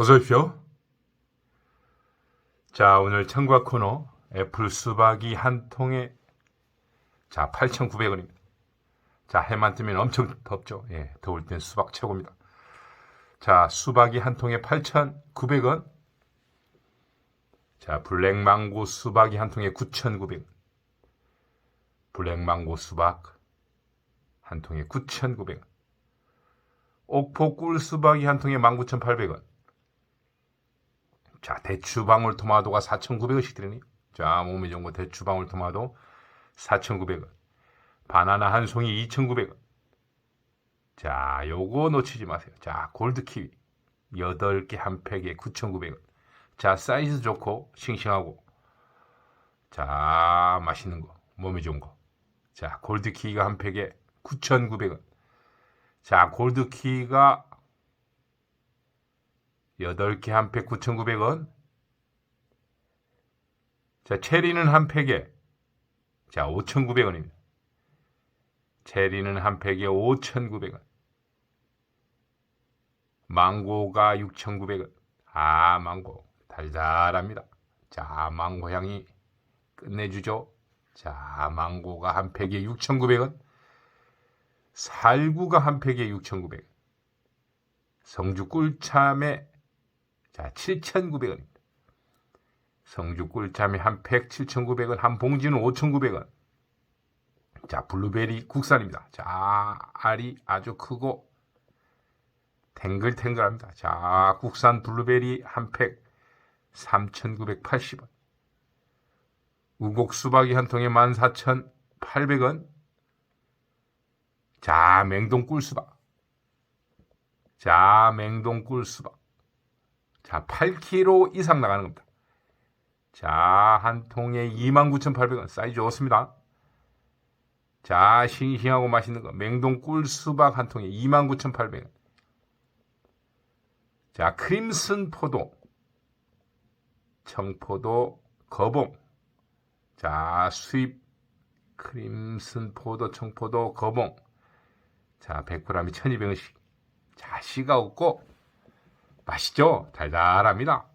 어서 오십시오. 자, 오늘 청과 코너 애플 수박이 한 통에 자, 8,900원입니다. 자, 해만 뜨면 엄청 덥죠. 예, 더울 땐 수박 최고입니다. 자, 수박이 한 통에 8,900원. 자, 블랙망고 수박이 한 통에 9,900원. 블랙망고 수박 한 통에 9,900원. 옥포 꿀 수박이 한 통에 19,800원. 자, 대추방울 토마토가 4,900원씩 드리네요. 자, 거 대추방울 토마토 4,900원. 바나나 한 송이 2,900원. 자, 요거 놓치지 마세요. 자, 골드 키위 8개 한 팩에 9,900원. 자, 사이즈 좋고 싱싱하고 자, 맛있는 거, 몸에 좋은 거. 자, 골드 키위가 한 팩에 9,900원. 자, 골드 키위가 8개 한 팩 9,900원. 자, 체리는 한 팩에 자, 5,900원입니다. 체리는 한 팩에 5,900원. 망고가 6,900원. 아, 망고. 달달합니다. 자, 망고 향이 끝내주죠. 자, 망고가 한 팩에 6,900원. 살구가 한 팩에 6,900원. 성주 꿀참에 자, 7,900원입니다. 성주 꿀참에 한팩 7,900원, 한 봉지는 5,900원. 자, 블루베리 국산입니다. 자, 알이 아주 크고 탱글탱글합니다. 자, 국산 블루베리 한 팩 3,980원. 우곡 수박이 한 통에 14,800원. 자, 맹동 꿀수박. 자, 맹동 꿀수박. 자, 8kg 이상 나가는 겁니다. 자, 한 통에 29,800원. 사이즈 좋습니다. 자, 싱싱하고 맛있는 거. 맹동 꿀수박 한 통에 29,800원. 자, 크림슨 포도. 청포도 거봉. 자, 수입 크림슨 포도, 청포도, 거봉. 자, 100g이 1,200원씩. 자, 씨가 없고 맛있죠? 달달합니다.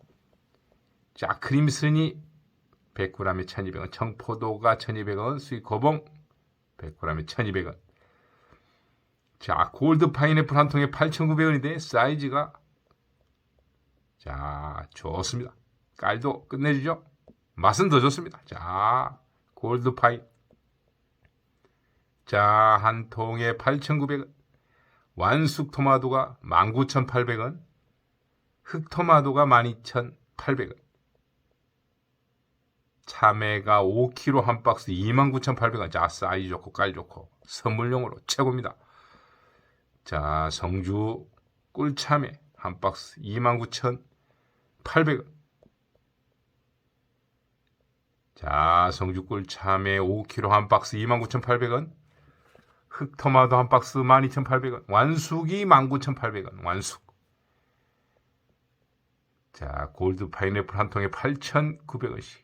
자, 크림슨이 100g에 1,200원, 청포도가 1,200원, 수입 거봉 100g에 1,200원. 자, 골드 파인애플 한 통에 8,900원인데 사이즈가 자, 좋습니다. 깔도 끝내주죠? 맛은 더 좋습니다. 자, 골드 파인. 자, 한 통에 8,900원. 완숙 토마토가 19,800원. 흑토마토가 12,800원. 참외가 5kg 한 박스 29,800원. 자, 사이즈 좋고 깔 좋고 선물용으로 최고입니다. 자, 성주 꿀참외 한 박스 29,800원. 자, 성주 꿀참외 5kg 한 박스 29,800원. 흑토마토 한 박스 12,800원. 완숙이 19,800원. 완숙. 자, 골드 파인애플 한 통에 8,900원씩.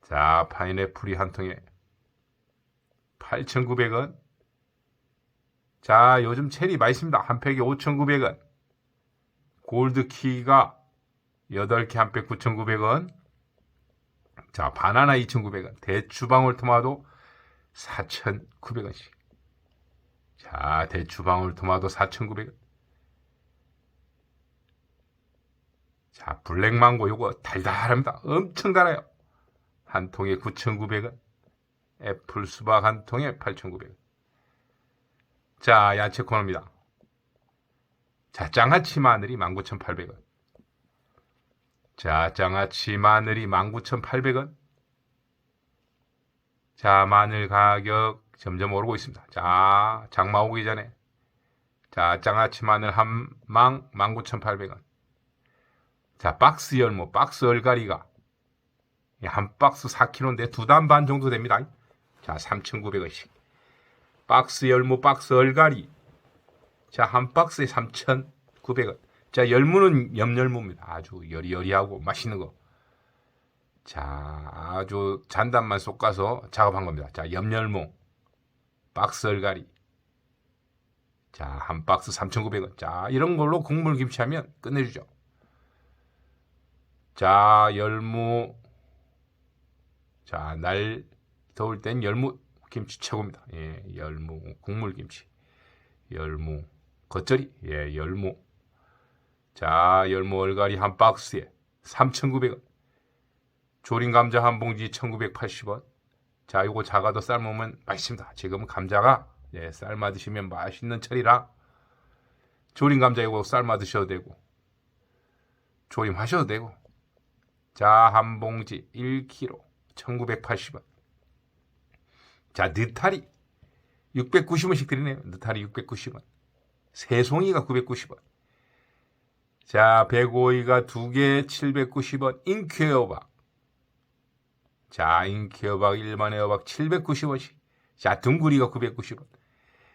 자, 파인애플이 한 통에 8,900원. 자, 요즘 체리 맛있습니다. 한 팩에 5,900원. 골드 키가 8개 한 팩 9,900원. 자, 바나나 2,900원. 대추방울 토마토 4,900원씩. 자, 대추방울 토마토 4,900원. 자, 블랙망고 요거 달달합니다. 엄청 달아요. 한 통에 9,900원. 애플 수박 한 통에 8,900원. 자, 야채 코너입니다. 자, 장아찌 마늘이 19,800원. 자, 장아찌 마늘이 19,800원. 자, 마늘 가격 점점 오르고 있습니다. 자, 장마 오기 전에. 자, 장아찌 마늘 한 망 19,800원. 자, 박스 열무, 박스 얼갈이가 한 박스 4kg인데 두 단 반 정도 됩니다. 자, 3,900원씩. 박스 열무, 박스 얼갈이. 자, 한 박스에 3,900원. 자, 열무는 염열무입니다. 아주 여리여리하고 맛있는 거. 자, 아주 잔단만 쏙가서 작업한 겁니다. 자, 염열무, 박스 얼갈이. 자, 한 박스 3,900원. 자, 이런 걸로 국물 김치 하면 끝내주죠. 자, 열무. 자, 날 더울 땐 열무 김치 최고입니다. 예, 열무 국물 김치. 열무 겉절이. 예, 열무. 자, 열무 얼갈이 한 박스에 3,900원. 조린 감자 한 봉지 1,980원. 자, 요거 작아도 삶으면 맛있습니다. 지금 감자가 예, 삶아 드시면 맛있는 철이라 조림 감자 이거 삶아 드셔도 되고 조림하셔도 되고 자, 한 봉지 1kg 1,980원. 자, 느타리 690원씩 드리네요. 느타리 690원. 새송이가 990원. 자, 백오이가 두 개 790원. 인큐어박. 자, 인큐어박 1만 에어박 790원씩. 자, 둥구리가 990원.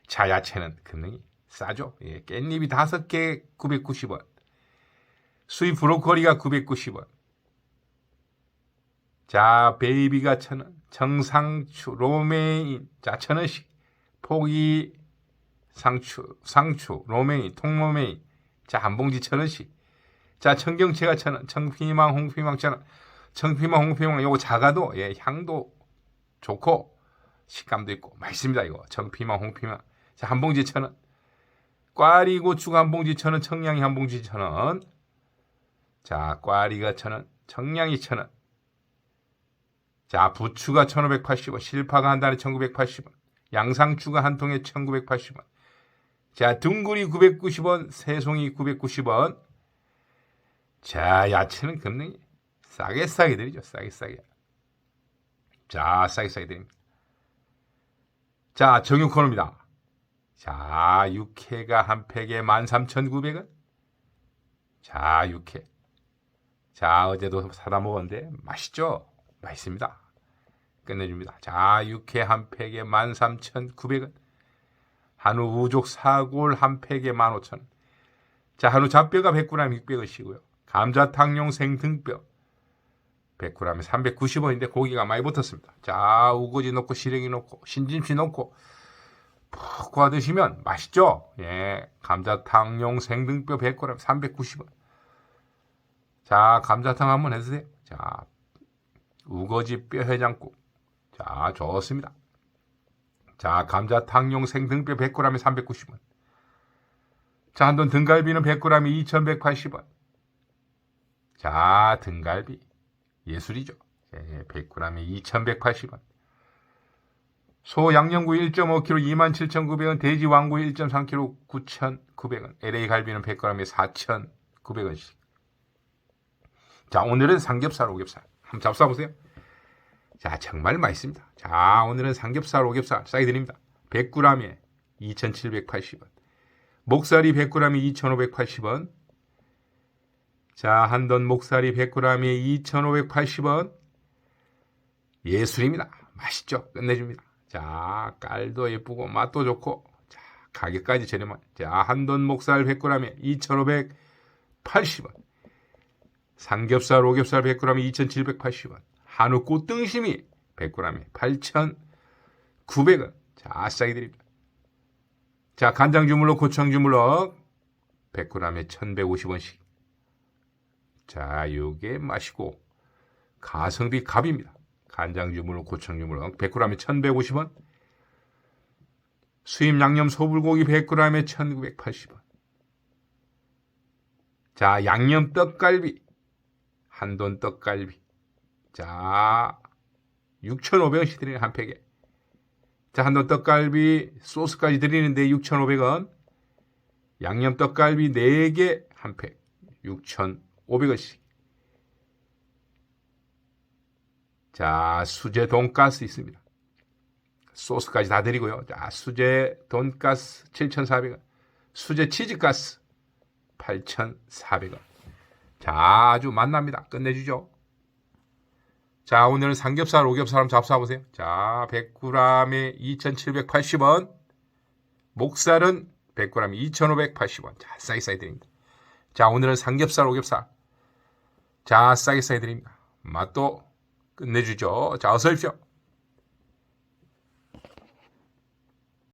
자, 야채는 금능이 싸죠. 예, 깻잎이 다섯 개 990원. 수입 브로콜리가 990원. 자, 베이비가 천 원. 정상추, 로메인. 자, 천 원씩. 포기, 상추, 상추, 로메인, 통로메인. 자, 한 봉지 천 원씩. 자, 청경채가 천 원. 청피망, 홍피망 천 원. 청피망, 홍피망 요거 작아도 예, 향도 좋고 식감도 있고 맛있습니다, 이거. 청피망, 홍피망. 자, 한 봉지 천 원. 꽈리 고추가 한 봉지 천 원, 청량이 한 봉지 천 원. 자, 꽈리가 천 원, 청량이 천 원. 자, 부추가 1,580원, 실파가 한 달에 1,980원, 양상추가 한 통에 1,980원. 자, 둥구리 990원, 새송이 990원. 자, 야채는 금능이 싸게 싸게 드리죠. 싸게 싸게. 자, 싸게 싸게 드립니다. 자, 정육 코너입니다. 자, 육회가 한 팩에 13,900원. 자, 육회. 자, 어제도 사다 먹었는데 맛있죠? 맛있습니다. 끝내줍니다. 자, 육회 한 팩에 13,900원. 한우 우족 사골 한 팩에 15,000원. 자, 한우 잡뼈가 100g 600원씩이고요. 감자탕용 생등뼈 100g에 390원인데 고기가 많이 붙었습니다. 자, 우거지 넣고 시래기 넣고 신김치 넣고 푹 구워 드시면 맛있죠? 예, 감자탕용 생등뼈 100g 390원. 자, 감자탕 한번 해주세요. 자, 우거지 뼈 해장국. 자, 좋습니다. 자, 감자탕용 생등뼈 100g에 390원. 자, 한돈 등갈비는 100g에 2180원. 자, 등갈비. 예술이죠. 예, 100g에 2180원. 소 양념구 1.5kg 27,900원, 돼지 왕구 1.3kg 9,900원, LA 갈비는 100g에 4,900원씩. 자, 오늘은 삼겹살, 오겹살. 한번 잡숴보세요. 자, 정말 맛있습니다. 자, 오늘은 삼겹살, 오겹살 싸게 드립니다. 100g에 2,780원. 목살이 100g에 2,580원. 자, 한돈 목살이 100g에 2,580원. 예술입니다. 맛있죠? 끝내줍니다. 자, 깔도 예쁘고 맛도 좋고 자, 가격까지 저렴한. 자, 한돈 목살 100g에 2,580원. 삼겹살, 오겹살 100g에 2,780원. 한우 꽃등심이 100g에 8,900원. 자, 싸게 드립니다. 자, 간장 주물럭, 고추장 주물럭 100g에 1,150원씩. 자, 요게 맛이고 가성비 갑입니다. 간장 주물럭, 고추장 주물럭 100g에 1,150원. 수입 양념 소불고기 100g에 1,980원. 자, 양념 떡갈비 한돈 떡갈비. 자, 6,500원씩 드리는 한 팩에. 자, 한돈 떡갈비 소스까지 드리는데 6,500원. 양념 떡갈비 4개 한 팩. 6,500원씩. 자, 수제 돈가스 있습니다. 소스까지 다 드리고요. 자, 수제 돈가스 7,400원. 수제 치즈가스 8,400원. 자, 아주 만납니다. 끝내주죠. 자, 오늘은 삼겹살, 오겹살 한번 잡숴보세요. 자, 100g에 2,780원. 목살은 100g에 2,580원. 자, 싸게 싸게 드립니다. 자, 오늘은 삼겹살, 오겹살. 자, 싸게 싸게 드립니다. 맛도 끝내주죠. 자, 어서 오십시오.